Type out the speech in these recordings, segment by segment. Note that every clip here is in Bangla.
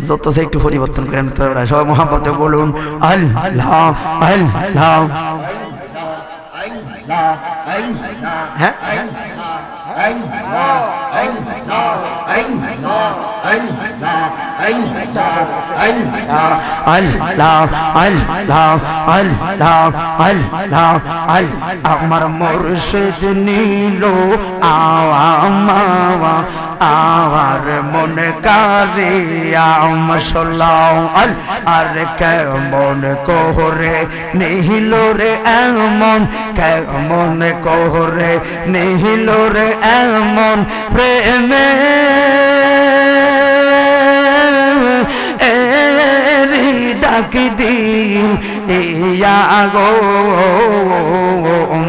যত সে একটু পরিবর্তন করেন সবাই মোহাম্মতে বলুন হ্যাঁ? আমার মুর্শিদ নীল আওয়ামা আমার মনে কারে আম সলাও আল আর কেমন কোহরে নিহিল রে এমন কেমন কোহরে নিহিল রে এমন প্রেমে ডাকি দি ইয়া গো,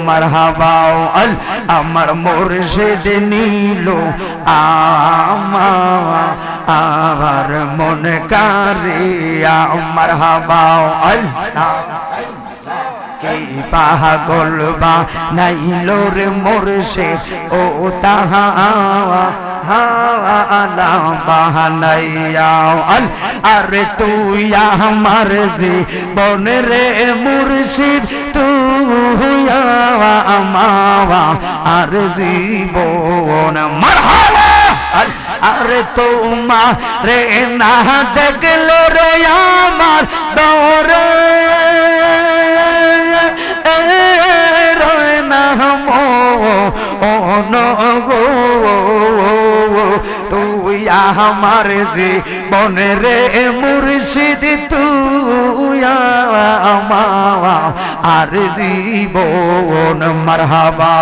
মারহাবাও আল, আমার মুর্শিদ নীল, আমা, আমার মন কারিয়া মারহাবাও আল্লাহ কে পাগল বা নাইল রে মোরশে ও তাহা আরে তুই আমার জি বন রে মুর্শিদ, তুই আমাওয়া আর জীবন। মারহাবা! আরে তোমা রে না দেখল রে আমার দরে গো তুই আমার যে বনে রে মুর্শিদ তুই আমা আর জীবন মারহাবা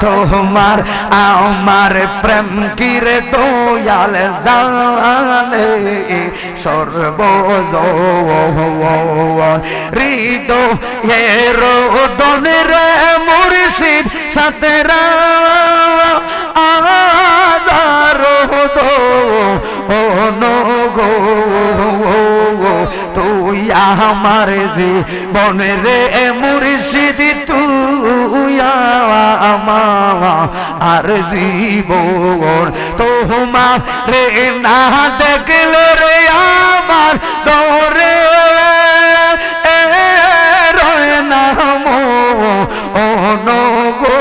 তোমার আমার প্রেম কিরে দয়াল জানে? সর্বজ হৃদ রোদনের মুর্শিদ সাথে আজার দো ও গো তুই আমার যে বনে রে মুর্শিদ, তুই আমা আর জীবন। তোমার রে না দেখলে রে আমার নাম ও গো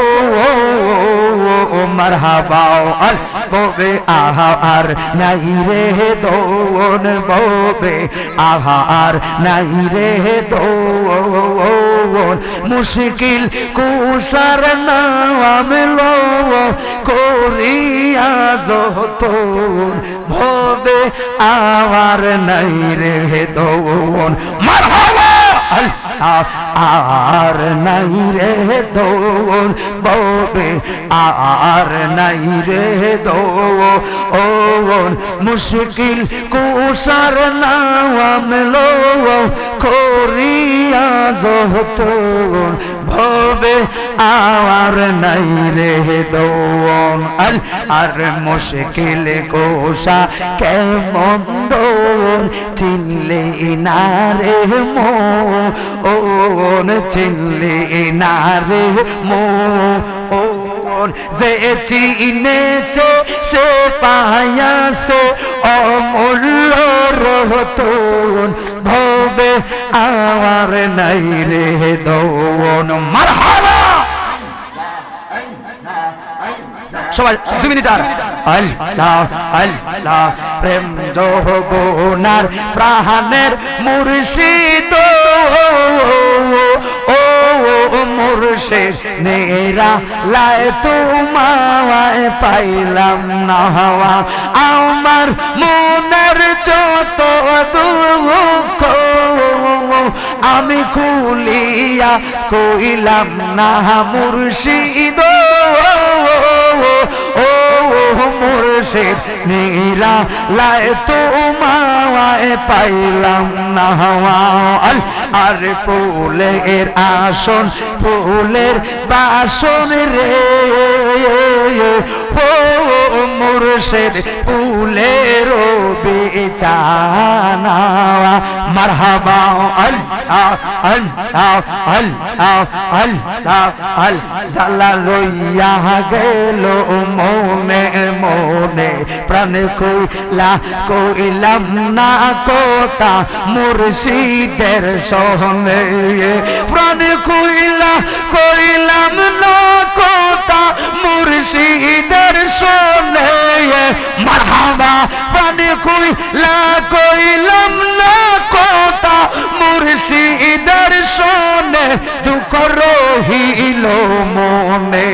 মারহাবাও আল ববে, আহা আর নাই রে দোন ববে, আহা আর নাই রে দোন। মুশকিল কুসার নাম করিয়া যতন ভবে আওয়ার নাই রে দোন। মারহাবা! আল্লাহ! আর নাই রে দোন বৌবে আর নাই রে দো ওন মুশকিল কুসার নাম লো করিয়া যতন ভবে আর নাই রে দোন আর আর মুশকিল কোষা কেমন দোন চিনলে না রে মো ও চিনলে না রে মো ওন যে চিনেছে সে পায়াছে অমূল্য রতন ভবে আমার নাই রে দোন। প্রেম দোহনার প্রাণের মুর্শিদ। মুর্শিদ, নেরা লায় তোমায় পাইলাম না হওয়া। আমার মনের যত দুঃখ, আমি খুলিয়া কইলাম না মুর্শিদ মুর্শিদ নীলা লায় তোমায় পাইলাম না আল আর ফুলের আসন, ফুলের বাসন রে। ও মুর্শিদ ফুলের বেচানা মারহাবা আল্লাহ আল্লাহ আল্লাহ আল্লাহ আল জালা লইয়া গেল মনে মনে। প্রাণ কইলা, কইলাম না কোতা মুর্শিদের সহনে প্রাণ কইলা, কইলাম না কোতা মুর্শিদের সনে মারহাবা, প্রাণ কইলা, কইলাম না কোতা মুর্শিদের সনে দুঃখ রহিল মনে।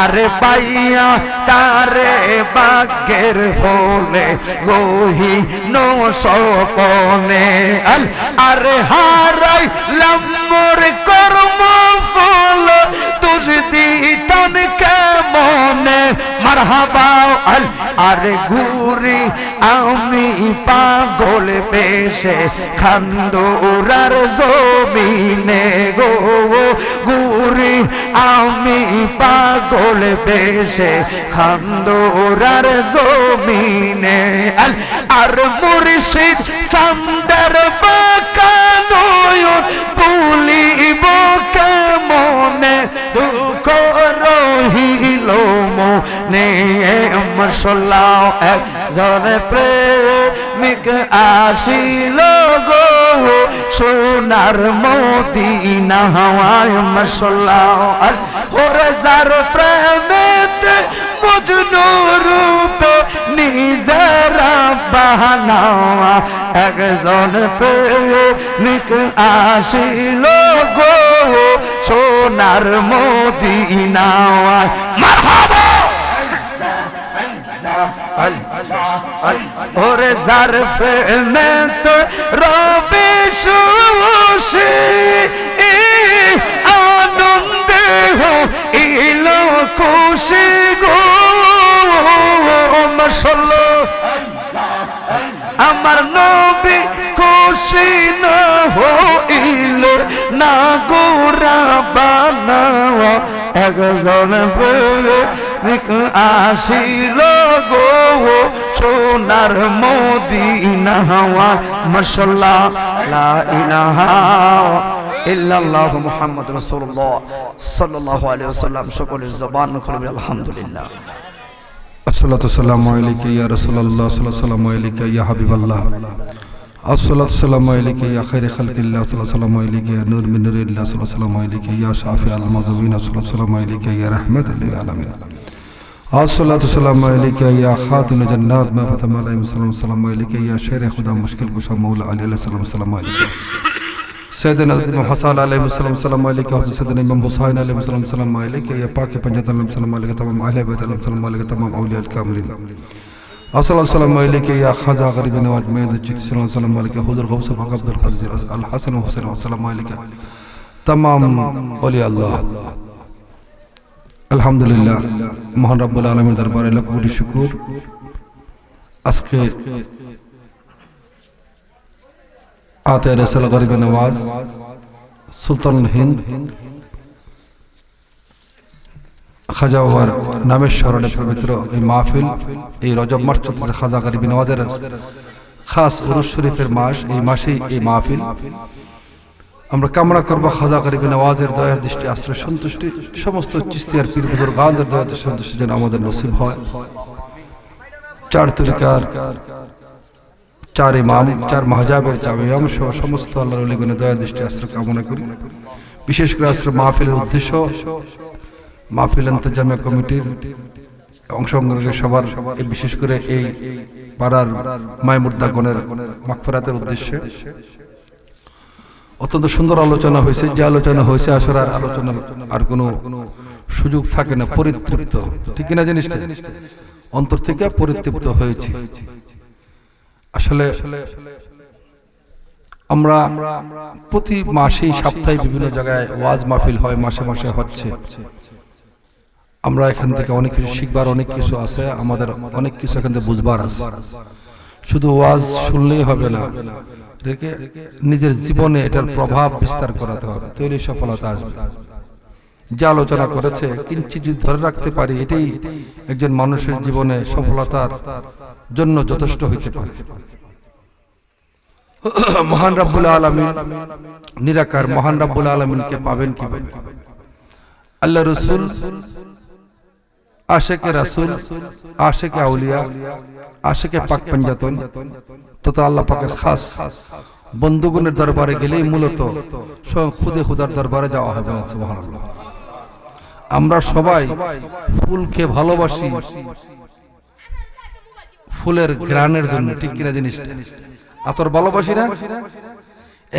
আরে পাইয়া তারে বাগের ফলে গহি নো সপনে আল, আরে হারাই লম্বর কর্ম ফল তুষ দিতন কেমনে মারহাবা আরে ঘুরি আমি পাগল পেশে খান্দুরার জমিনে গো ঘুরি আমি পাগল পেশে খান্দুরার জমিনে আর মুর্শিদ সামদার বাকানয়ন পুলিব কেমনে দুঃখ রহিল মনে মশলা একজন প্রেমিক আসিল গো। সোনার মদিনা হাওয়ায় মশলা ওরে যার প্রেমেতে মজনু রূপে নিজের বাহানাওয়া একজন প্রেমিক আসিল গো। সোনার মদিনাওয়া মারহাবা! ওরে যার প্রেমে তো রবে সুশি আনন্দে হো ইলো খুশি গো। মশল আমার নবী খুশি না হো হইল না গোরা বানাওয়া একজন প্রেমিক আসিল গো সোনার মদিনা হওয়া মশলা লা ইলাহা ইল্লাল্লাহু মুহাম্মদ রাসূলুল্লাহ সাল্লাল্লাহু আলাইহি ওয়াসাল্লাম। সকলের জবান খুলবে আলহামদুলিল্লাহ। আসসালাতু সালামু আলাইকা ইয়া রাসূলুল্লাহ সাল্লাল্লাহু সাল্লামু আলাইকা ইয়া হাবিবাল্লাহ। আসসালাতু সালামু আলাইকা ইয়া খাইর খালকিল্লাহ সাল্লাল্লাহু আলাইকা ইয়া নূর মিন সাল্লাল্লাহু আলাইকা ইয়া শাফি আল মাযুবিন সাল্লাল্লাহু সাল্লামু আলাইকা ইয়া রাহমাতুল লিল আলামিন। या खातिन जन्नात मैं फ़तम या शेर खुदा मुश्किल कुशा मौला सैदन हसन सैदन इमाम हुसैन या पाक पंजत तमाम अहल तमाम अलिया कामलिन السلام عليك يا خزا غريب نواج ميد جيت السلام عليك حضور غوث فق عبد القادر الحسن والحسين والسلام عليك تمام اولياء الله আলহামদুলিল্লাহ, মহান রব্বুল আলমীর দরবারে লক্ষ কোটি শুকুর। আজকে সুলতান হিন্দ, খাজা এই রজব মাস খাজা মাস, এই মাসেই এই মাহফিল। আমরা কামনা করব খাজা গরিব নওয়াজের দয়ার দৃষ্টি, আশ্রয়, সন্তুষ্টি, সমস্ত চিস্তিয়ার পীর বুজুর গানদের দয়ার সন্তুষ্টি যেন আমাদের নসিব হয়। চার তরিকার চার ইমাম, চার মাহজাবের চার ইমাম সমস্ত আল্লাহর অলিগণের দয়া দৃষ্টি, আশ্রয় কামনা করি। বিশেষ করে আশ্রয় মাহফিলের উদ্দেশ্য, মাহফিল ইন্তজামিয়া কমিটির অংশগ্রহণের সবার বিশেষ করে এই পাড়ার মায়মুদ্দাগণের মাকফরাতের উদ্দেশ্যে। অত্যন্ত সুন্দর আলোচনা হয়েছে, যে আলোচনা হয়েছে আসলে আর আলোচনার আর কোনো সুযোগ থাকে না, পরিতৃপ্ত। ঠিক কিনা জিনিসটা? অন্তর থেকে পরিতৃপ্ত হয়েছে। আসলে আমরা প্রতি মাসেই, সপ্তাহে বিভিন্ন জায়গায় ওয়াজ মাহফিল হয়, মাসে মাসে হচ্ছে। আমরা এখান থেকে অনেক কিছু শিখবার, অনেক কিছু আছে, আমাদের অনেক কিছু এখান থেকে বুঝবার আছে। শুধু ওয়াজ শুনলেই হবে না। রেখে নিজের জীবনে এটার প্রভাব বিস্তার করাতে হবে, তৈরি সফলতা আসবে। যে আলোচনা করেছে কিঞ্চিত যদি ধরে রাখতে পারি, এটাই একজন মানুষের জীবনে সফলতার জন্য যথেষ্ট হইতে পারে। মহান রাব্বুল আলমিন, নিরাকার মহান রাব্বুল আলমিনকে পাবেন কীভাবে? আল্লাহ রসুল আশেকে রাসুল আশেকে আউলিয়া আশেকে পাক পাঞ্জাতন, তথা আল্লাহ পাকের খাস বন্ধুগণের দরবারে গেলেই মূলত স্বয়ং খুদে খুদার দরবারে যাওয়া হবে না আমরা সবাই ফুলকে ভালোবাসি, ফুলের গ্রানের জন্য, ঠিক কিনা জিনিসটা? আতর ভালোবাসি না?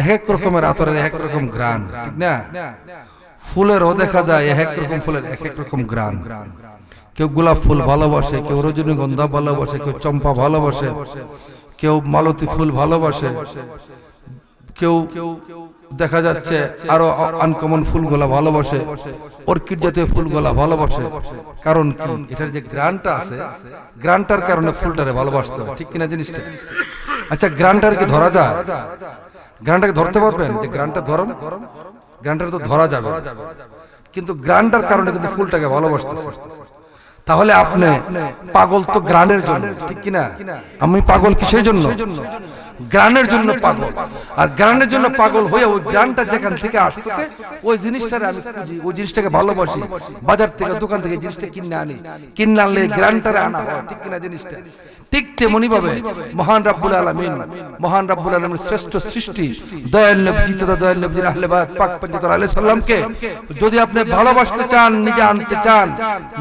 এক এক রকমের আতরের এক রকম গ্রান ঠিক না? ফুলেরও দেখা যায় এক এক রকম ফুলের এক এক রকম গ্রান কেউ গোলাপ ফুল ভালোবাসে, কেউ রজনীগন্ধা ভালোবাসে, কেউ চম্পা ভালোবাসে, কেউ মালতী ফুল ভালোবাসে, কেউ দেখা যাচ্ছে আরও আনকমন ফুলগুলা ভালোবাসে, অর্কিড জাতীয় ফুলগুলা ভালোবাসে। কারণ কি? এটার যে গ্রানটা আছে, গ্রানটার কারণে ফুলটারে ভালোবাসতে হয়। ঠিক কিনা জিনিসটা? আচ্ছা গ্রানটার কি ধরা যায়? গ্রানটাকে ধরতে পারবেন? যে গ্রানটা ধরুন গ্রানটার তো ধরা যাবে। কিন্তু গ্রানটার কারণে কিন্তু ফুলটাকে ভালোবাসতেছে। তাহলে আপনি পাগল তো গ্রানের জন্য ঠিক কিনা? আমি পাগল কিসের জন্য? গ্রানের জন্য পাগল। আর গ্রানের জন্য পাগল হয়ে ওই গ্রানটা যেখান থেকে আসতেছে ওই জিনিসটারে আমি খুঁজি ওই জিনিসটাকে ভালোবাসি। বাজার থেকে দোকান থেকে জিনিসটা কিনে আনি। কিনে আনলে গ্রানটারে আনা হয়। ঠিক কিনা জিনিসটা? ঠিক তেমনি ভাবে মহান রাব্বুল আলামিন মহান রাব্বুল আলামিনের শ্রেষ্ঠ সৃষ্টি দয়াল নবী তথা দয়াল নবী আহলেবাদ পাক পঞ্চতর আলাইহিস সালামকে যদি আপনি ভালোবাসতে চান নিজে আনতে চান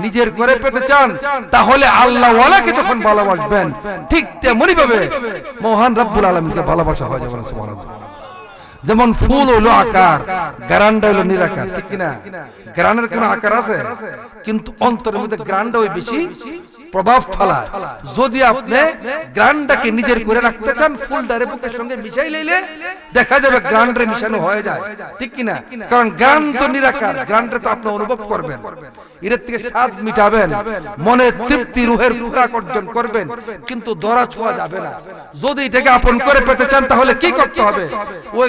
নিজের করে পেতে চান তাহলে আল্লাহ ওয়ালাকে যখন ভালোবাসবেন ঠিক তেমনি ভাবে মহান রাব্বুল আলামিনকে ভালোবাসা হয় সুবহানাল্লাহ যেমন ফুল হলো আকার গ্রান্ডা হলো নিরাকার ঠিক কিনা? গ্রানের কোন আকার আছে? কিন্তু অন্তরের মধ্যে গ্রান্ডা ওই বেশি প্রভাব ফেলায়। যদি আপনি গ্রান্ডাকে নিজের করে রাখতে চান ফুলডারে বুকের সঙ্গে মিশাই লইলে দেখা যাবে গ্রান্ডে মিশানো হয়ে যায়। ঠিক কিনা? কারণ গ্রান তো নিরাকার গ্রান্ডে তো আপনি অনুভব করবেন। এর থেকে স্বাদ মিটাবেন, মনে তৃপ্তি রুহের করবেন, কিন্তু ছোঁয়া যাবে না। যদি এটাকে আপন করে পেতে চান, তাহলে কি করতে হবে? ওই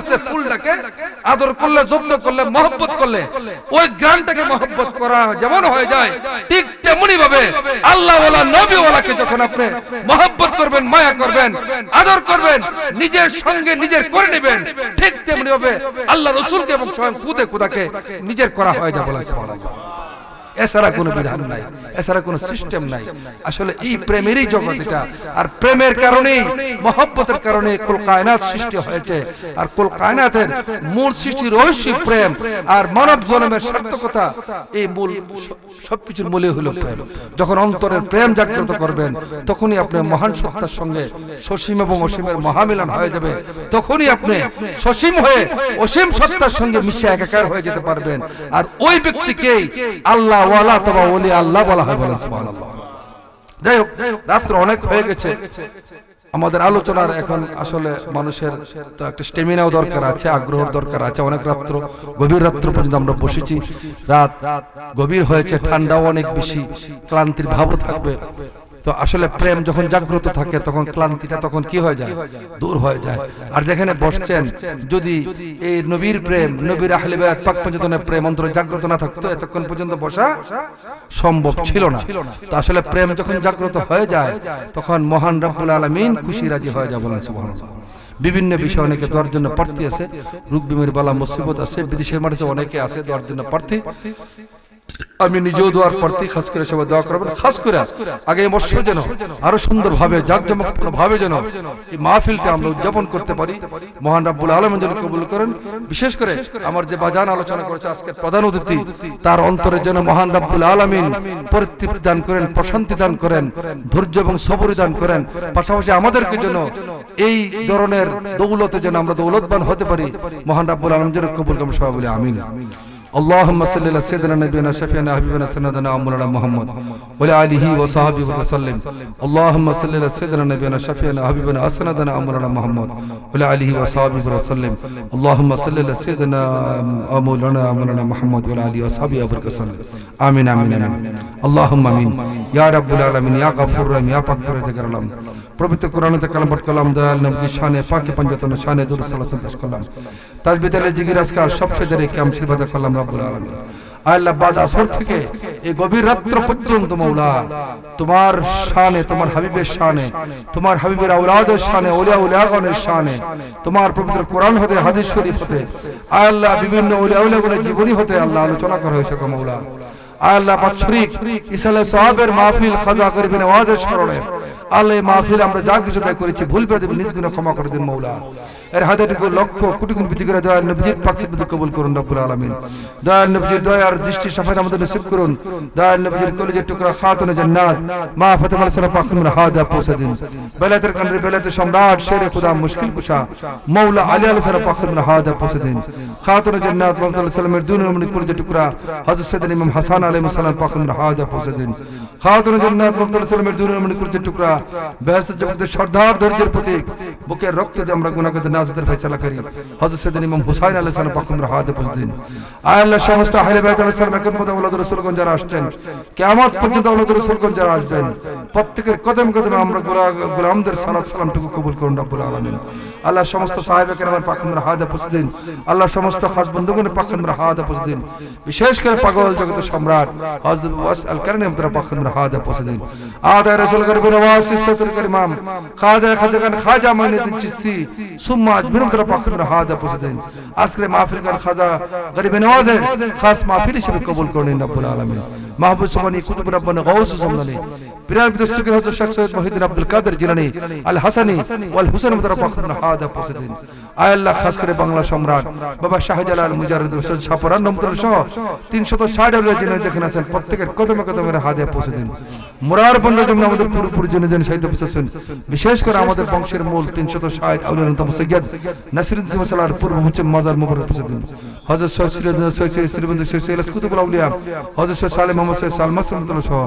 আছে, ফুলটাকে আদর করলে, যত্ন করলে, মহব্বত করলে, ওই গ্রানটাকে মহব্বত করা যেমন হয়ে যায়, ঠিক তেমনি ভাবে যখন আপনি মহব্বত করবেন, মায়া করবেন, আদর করবেন, নিজের সঙ্গে নিজের করে নেবেন, ঠিক তেমনি ভাবে আল্লাহ রসুলকে এবং স্বয়ং নিজের করা হয়ে যাবে বলা এছাড়া কোনো বিধান নাই, এছাড়া কোনো সিস্টেম নাই। আসলে এই প্রেমেরই জগৎ এটা। আর প্রেমের কারণেই, মহব্বতের কারণে কুল কায়নাত সৃষ্টি হয়েছে। আর কুল কায়নাতের মূল সৃষ্টির রহস্য প্রেম আর মানব জন্মের সার্থকতা, এই মূল সবকিছুর মূলে হলো প্রেম। যখন অন্তরের প্রেম জাগ্রত করবেন, তখনই আপনি মহান সত্তার সঙ্গে সসীম এবং অসীমের মহামিলন হয়ে যাবে। তখনই আপনি সসীম হয়ে অসীম সত্তার সঙ্গে মিশে একাকার হয়ে যেতে পারবেন। আর ওই ব্যক্তিকেই আল্লাহ অথবা ওলি আল্লাহ বলা হয় বলেন যাই হোক, রাত্র অনেক হয়ে গেছে। আমাদের আলোচনার এখন আসলে মানুষের তো একটা স্টেমিনাও দরকার আছে আগ্রহ দরকার আছে। অনেক রাত্র, গভীর রাত্র পর্যন্ত আমরা বসেছি। রাত গভীর হয়েছে, ঠান্ডাও অনেক বেশি, ক্লান্তির ভাবও থাকবে। তো আসলে প্রেম যখন জাগ্রত থাকে তখন ক্লান্তিটা তখন কি হয়ে যায়? দূর হয়ে যায়। আর যেখানে বসছেন যদি এই নবীর প্রেম নবীর আহলে বায়াত পাক পঞ্চতনের প্রেম অন্তরে জাগ্রত না থাকতো এতক্ষণ পর্যন্ত বসা সম্ভব ছিল না। তো আসলে প্রেম যখন জাগ্রত হয়ে যায় তখন মহান রব্বুল আলামিন খুশি রাজি হয়ে বলেন সুবহানাল্লাহ। বিভিন্ন বিষয় অনেকে দেওয়ার জন্য প্রার্থী আছে। রোগ বিমারি বালা মুসিবত আছে বিদেশের মাটিতে অনেকে আছে দেওয়ার জন্য প্রার্থী। আমি নিজেও দোয়ার প্রার্থী খাস করে সবাই দোয়া করবেন। খাস করে আগে বছর যেন আরও সুন্দর ভাবে জাকজমকপূর্ণ ভাবে যেন এই মাহফিলটা আমরা উদযাপন করতে পারি। মহান রাব্বুল আলামিন যেন কবুল করেন। বিশেষ করে আমার যে বাজান আলোচনা করেছে আজকে প্রধান অতিথি, তার অন্তরে যেন মহান রাব্বুল আলামিন পরিতৃপ্তি দান করেন, প্রশান্তি দান করেন, ধৈর্য এবং সবরি দান করেন। পাশাপাশি আমাদেরকে যেন এই ধরনের দৌলতে যেন আমরা দৌলতবান হতে পারি। মহান রাব্বুল আলামিন যেন কবুল করেন সবাই বলে আমিন। اللهم صل على سيدنا نبينا شفيعنا حبيبنا سندنا مولانا محمد وعلى آله وصحبه وسلم. اللهم صل على سيدنا نبينا شفيعنا حبيبنا سندنا مولانا محمد وعلى آله وصحبه وسلم. اللهم صل على سيدنا مولانا مولانا محمد وعلى آله وصحبه وسلم. آمين آمين آمين. اللهم آمين. يا رب العالمين يا غفور رحيم يا پاک الذكر عالم পবিত্র কোরআনতে কালাম পাঠ করলাম দয়াল নবজি, শানে পাকি পাঞ্জাতন, শানে দুর সালাম পেশ করলাম তাজবিতালে জিগির আজকার সবচেয়ে দেরি কাম শিরবাদ করলাম রব্বুল আলামিন। আল্লাহ বাদ আসর থেকে এই গভীর রাত্র পর্যন্ত মৌলা তোমার শানে, তোমার হাবিবের শানে, তোমার হাবিবের আউলাদের শানে ওলিয়া উলিয়াগণের শানে, তোমার পবিত্র কোরআন হতে, হাদিস শরীফ হতে, আল্লাহ বিভিন্ন ওলিয়া উলিয়াগণের জীবনী হতে আল্লাহ আলোচনা করা হয়েছে মৌলা আল্লাহ বাৎসরিক ইসালে সাহাবের মাহফিল খাজা করবেন আওয়াজের স্মরণে আল্লাহ মাহফিল আমরা যা কিছু তাই করেছি, ভুল পেয়ে নিজ গুণে ক্ষমা করে দিন, মৌলা। এর হাজারটুকু লক্ষ কোটি গুণ বৃদ্ধি করে দয়াল নবীজির পাখির মধ্যে কবুল করুন রব্বুল আলামিন। দয়াল নবীজির দয়ার দৃষ্টি সাফাত আমাদের নসিব করুন। দয়াল নবীজির কলেজের টুকরা খাতুন জান্নাত। মা ফাতেমা পাখির মধ্যে হাদা পৌঁছে দিন। বেলাতের কান্ডে বেলাতের সম্রাট শেরে খুদা মুশকিল কুশা মৌলা আলী আলাইহিস সালাম পাখির মধ্যে হাদা পৌঁছে দিন। খাতুন জান্নাত মুহাম্মদ সাল্লামের দুনিয়ার মধ্যে কলেজের টুকরা হযরত সাইয়েদনা ইমাম হাসান আলাইহিস সালাম পাখির মধ্যে হাদা পৌঁছে দিন। খাতুন জান্নাত মুহাম্মদ সাল্লামের দুনিয়ার মধ্যে কলেজের টুকরা বেহেশত জগতের সর্দার ধৈর্যের প্রতীক, বুকের রক্ত দিয়ে আমরা গুনাহগার নাজাতের ফয়সালা করি হযরত সাইয়েদনা ইমাম হুসাইন আলাইহিস সালাম পাখির মধ্যে হাদা পৌঁছে আয় আল্লাহ, সমস্ত আহলে বাইত আলাইহিস সালাম একর মধ্যে আওলাদ রাসূলগণ যারা আসছেন, কিয়ামত পর্যন্ত রাসূলগণ যারা আসবেন, প্রত্যেকের কদম কদমে আমরা গোলামদের সালাত সালামটুকু কবুল করুন রব্বুল আলামিন। আল্লাহ সমস্ত সাহেব কেরামের পাখন্দের হাদা পৌঁছে দিন আল্লাহ সমস্ত খাস বন্ধুগণের পাখন্দের হাদা পৌঁছে দিন বিশেষ করে পাগল জগতের সম্রাট হযরত ওয়াস আল কারণে আমাদের পাখন্দের হাদা পৌঁছে দিন আদায় রাসূল গরিব নওয়াজ সিস্তাতুল করিমাম খাজা খাজা খাজা মাইনুদ্দিন চিশতি সুম্মা আজমির আমাদের পাখন্দের হাদা পৌঁছে দিন। আজকে মাহফিল কার খাজা গরিব নওয়াজের খাস মাহফিল হিসেবে কবুল করুন রব্বুল আলামিন। মাহবুব সুবহানি কুতুব রব্বানা গাউস সুবহানি পিরার বিদস্তুকের হযরত শেখ সৈয়দ মহিউদ্দিন আব্দুল কাদের জিলানী, আল হাসানি ওয়াল হুসেন পাখন্দের হাদা পৌঁছে দিন। আয় আল্লাহ, খাস করে বাংলা সম্রাট বাবা শাহজালাল মুজাররদ হোসেন সাপরান নম্বর সহ 360 এর যিনি দেখেন আছেন, প্রত্যেকের কদমে কদমে হাদে পৌঁছে দিন। মুরার বন্ধ জন্য আমাদের পুরোপুরি জন্য জন সাহিত্য পৌঁছেছেন বিশেষ করে আমাদের বংশের মূল 360 আউলিয়া নতম সৈয়দ নাসিরুদ্দিন সালার পূর্ব হচ্ছে মাজার মুবারক পৌঁছে দিন হযরত সৈয়দ সৈয়দ শ্রীবন্ধু সৈয়দ কুতুবুল আউলিয়া, হযরত সালেহ মোহাম্মদ সৈয়দ সালমা সাল্লাল্লাহু সহ।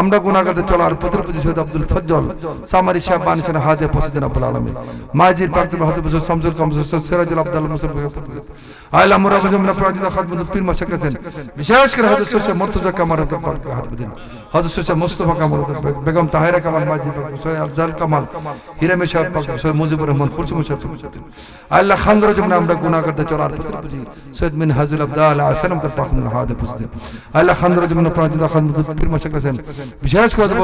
আমরা গুনাহগারদের চলার প্রতিপতি সৈয়দ আব্দুল ফজ্জল, সামারি সাহেব বানিয়েছেন হাজে পৌঁছে দিন আব্দুল আলামিন মাজিদ পাকতুল হযরত শামসুল কামসুল সিরাজুল আব্দুল মুসলিম আইলা মুরাবুল জমনা প্রাজিত খাদমুল পীর মাসা করেছেন বিশেষ করে হযরত সৈয়দ মুর্তজা কামাল হযরত পাক হাত দিন হযরত সৈয়দ মুস্তাফা কামাল বেগম তাহেরা কামাল পাক সৈয়দ আফজাল কামাল, হিরামে সাহেব পাক সৈয়দ মুজিবুর রহমান খুরশিদ সাহেব আল্লাহ খানদর জমনা আমরা গুনাহগারদের চলার প্রতিপতি সৈয়দ মিন হাজুল আব্দাল তার পাক হাদে পৌঁছে আল্লাহ খানদর জমনা প্রাজিত খাদমুল পীর মাসা করেছেন বিশেষ করে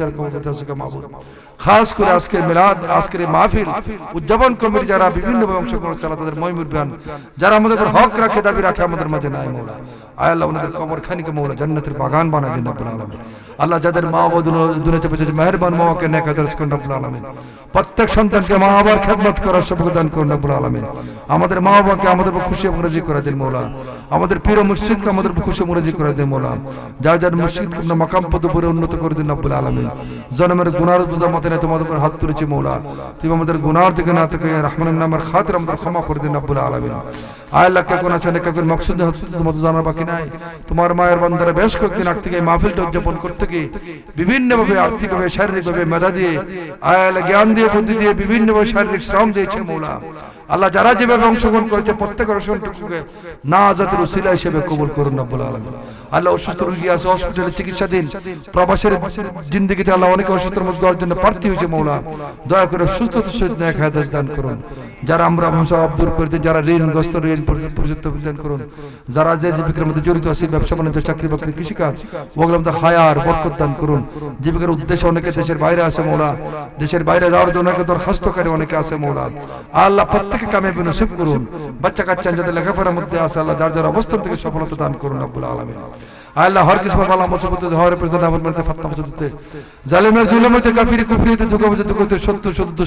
যারা কবুতর আছে মাহবুব খাস করে আজকের মিলাদ আজকের মাহফিল উদযাপন কমিটি যারা বিভিন্ন অংশগ্রহণ চালা তাদের মহিমুর বিয়ান যারা আমাদের হক রাখে দাবি রাখে আমাদের মাঝে নাই মৌলা। আয় আল্লাহ ওনাদের কবর খানিকে মৌলা জান্নাতের বাগান বানায় দিন রব্বুল আলামিন। আল্লাহ যাদের মা বাবা দুনিয়া চেপে চেপে মেহেরবান মাওয়াকে নেক দরজ করুন, রব্বুল আলামিন। প্রত্যেক সন্তানকে মা বাবার খেদমত করার সবক দান করুন, রব্বুল আলামিন। আমাদের মা বাবাকে আমাদের খুশি এবং রাজি করে দিন, মৌলা। আমাদের প্রিয় মুর্শিদকে আমাদের খুশি এবং রাজি করে দিন, মৌলা। যার যার মুর্শিদকে আপনার মাকাম পদ উপরে উন্নত করে দিন, রব্বুল আলামিন। জন্মের গুনার বোঝা মতে না, তোমাদের উপর হাত তুলেছি, মৌলা। তুমি আমাদের গুনার দিকে না থেকে রহমানের নামের খাতির আমাদের ক্ষমা করে দিন, রব্বুল আলামিন। আল্লাহ কে কোন আছে না কাকুর মকসুদ তোমাদের জানার বাকি নাই। তোমার মায়ের বান্দারা বেশ কয়েকদিন আগ থেকে মাহফিলটা উদযাপন করতে গিয়ে বিভিন্নভাবে, আর্থিকভাবে, শারীরিকভাবে মেধা দিয়ে আয় আল্লাহ জ্ঞান দিয়ে, বুদ্ধি দিয়ে বিভিন্নভাবে শারীরিক শ্রম দিয়েছে মৌলা। আল্লাহ যারা যেভাবে অংশগ্রহণ করেছে, প্রত্যেকের অসংখ্যকে না আজাদের উসিলা হিসেবে কবুল করুন রব্বুল আলামিন। আল্লাহ অসুস্থ রোগী আছে হসপিটালে চিকিৎসাধীন, প্রবাসের জিন্দগিতে আল্লাহ অনেক অসুস্থের মধ্যে দেওয়ার জন্য প্রার্থী হয়েছে মৌলা। দয়া করে সহিত ন্যায় হায়াত দান করুন। যারা আমরা সব দূর করে দিন যারা ঋণগ্রস্ত, ঋণ পরিচিত দান করুন। যারা যে জীবিকার মধ্যে জড়িত আছে, ব্যবসা বাণিজ্য, চাকরি বাকরি, কৃষিকাজ ওগুলো মধ্যে হায়ার, বরকত দান করুন। জীবিকার উদ্দেশ্যে অনেকে দেশের বাইরে আছে মৌলা। দেশের বাইরে যাওয়ার জন্য অনেকে দরখাস্তকারী অনেকে আছে মৌলা। আল্লাহ প্রত্যেকে কামিয়াবি নসিব করুন। বাচ্চা কাচ্চা যাদের লেখাপড়ার মধ্যে আছে আল্লাহ, যার যার অবস্থান থেকে সফলতা দান করুন আব্বুল আলমিন। আল্লাহ হর মরতে ফাতনা কাফিরি কুফরিতে সত্য সত্য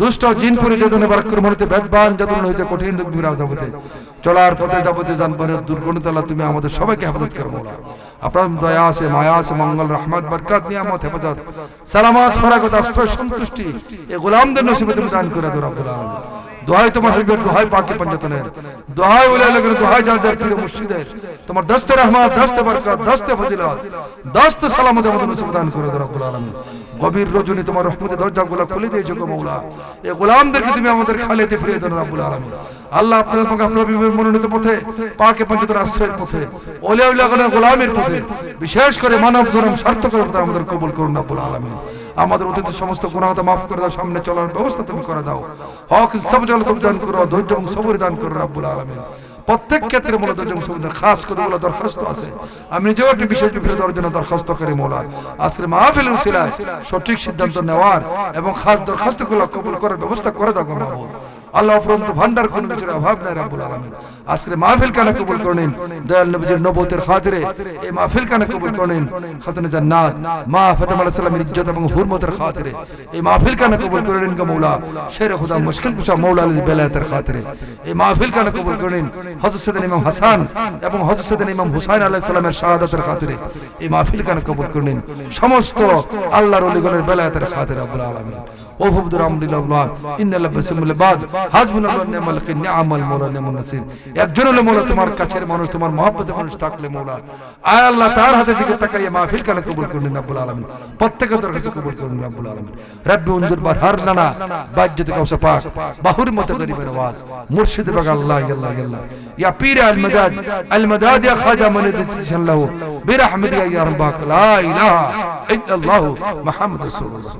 দুষ্ট জিন পরি যেদনে বেদবান হইতে কঠিন চলার পথে দুর্ঘটনা আল্লাহ, তুমি আমাদের সবাইকে হেফাজত করো মৌলা আপনার দয়া আছে, মায়া আছে, মঙ্গল, রহমত, বরকত, নিয়ামত, হেফাজত। সালামত ফরাগত আশ্রয়, সন্তুষ্টি এই গোলামদের নসিবে তুমি দান করে দোহাই তোমার হবিবের দোহাই পাকে পঞ্জতনের। দোহাই উলাই দোহাই যার যার পীর মুর্শিদের। তোমার দস্তে রহমত, দস্তে বরকত, দস্তে ফজিলত, দস্তে সালামত আমাদের নসিবে দান করে দাও রব্বুল আলামিন। গভীর রজনী তোমার রহমতের দরজাগুলো খুলে দিয়েছ গো মাওলা এই গোলামদেরকে তুমি আমাদের খালেতে ফিরিয়ে দাও রব্বুল আলামিন। আল্লাহ আপনার তোমাকে আপনার বিবেক মনোনীত পথে, পাকে পঞ্চতর আশ্রয়ের পথে ওলিয়া গোলামের পথে, বিশেষ করে মানব জনম স্বার্থ করে আমাদের কবুল করুন রব্বুল আলামিন। আমাদের অতীতের সমস্ত গুনাহতা মাফ করে দাও, সামনে চলার ব্যবস্থা তুমি করে দাও। হক, সব জল তুমি দান করো, ধৈর্য এবং সবর দান করো রব্বুল আলামিন। প্রত্যেক ক্ষেত্রে মোলা দরজা সুবিধার খাস করে মোলা দরখাস্ত আছে। আমি নিজেও একটি বিশেষ দেওয়ার জন্য দরখাস্ত করি মোলা। আজকের মাহফিল উসিলায় সঠিক সিদ্ধান্ত নেওয়ার এবং খাস দরখাস্তগুলো কবুল করার ব্যবস্থা করে দাও আল্লাহ অফরন্ত ভান্ডার কিছুর অভাব নাই রাব্বুল আলামিন। মাহফিল কবুল করুন দয়াল খাতিরে এই মাহফিল কবুল করুন জান্নাত, মা ফাতেমা আলাইহিস ইজ্জত এবং হুরমতের খাতিরে এই মাহফিল কবুল করুন গো শের খোদা, মুশকিল কুশা বেলায়েতের খাতিরে। এই মাহফিল কবুল করুন হযরত ইমাম হাসান এবং হযরত ইমাম হুসাইন আলাইহিস সালামের শাহাদাতের খাতিরে। এই মাহফিল কানে কবুল করুন সমস্ত আল্লাহর ওলিগণের বেলায়েতের খাতিরে, রব্বুল আলামিন। ওফুবদুর আমরিল্লাহ ইন্নাল্লাহ বাসিমুল বাদ হাসবুনাল্লাহ নি'মাল ওয়াকিল নি'মাল মাওলা নি'মাল নাসির একজন হলে মৌলা, তোমার কাছের মানুষ, তোমার মহব্বতের মানুষ থাকলে মৌলা। আয় আল্লাহ, তার হাতে দিকে তাকাইয়ে মাহফিল কানে কবুল করলেন রাব্বুল আলামিন। প্রত্যেকের দরখাস্ত কবুল করলেন রাব্বুল আলামিন। রব্বি উনদুর বার হার লানা বাজ্যতে কাউসা পাক, বাহুর মত গরিবের আওয়াজ। মুর্শিদ বাগ আল্লাহ আল্লাহ আল্লাহ। ইয়া পীর আল মাদাদ আল মাদাদ ইয়া খাজা মনিদ তিশাল্লাহু বিরহমতিকা ইয়া রাব্বাক, লা ইলাহা ইল্লাল্লাহু মুহাম্মাদুর রাসূলুল্লাহ।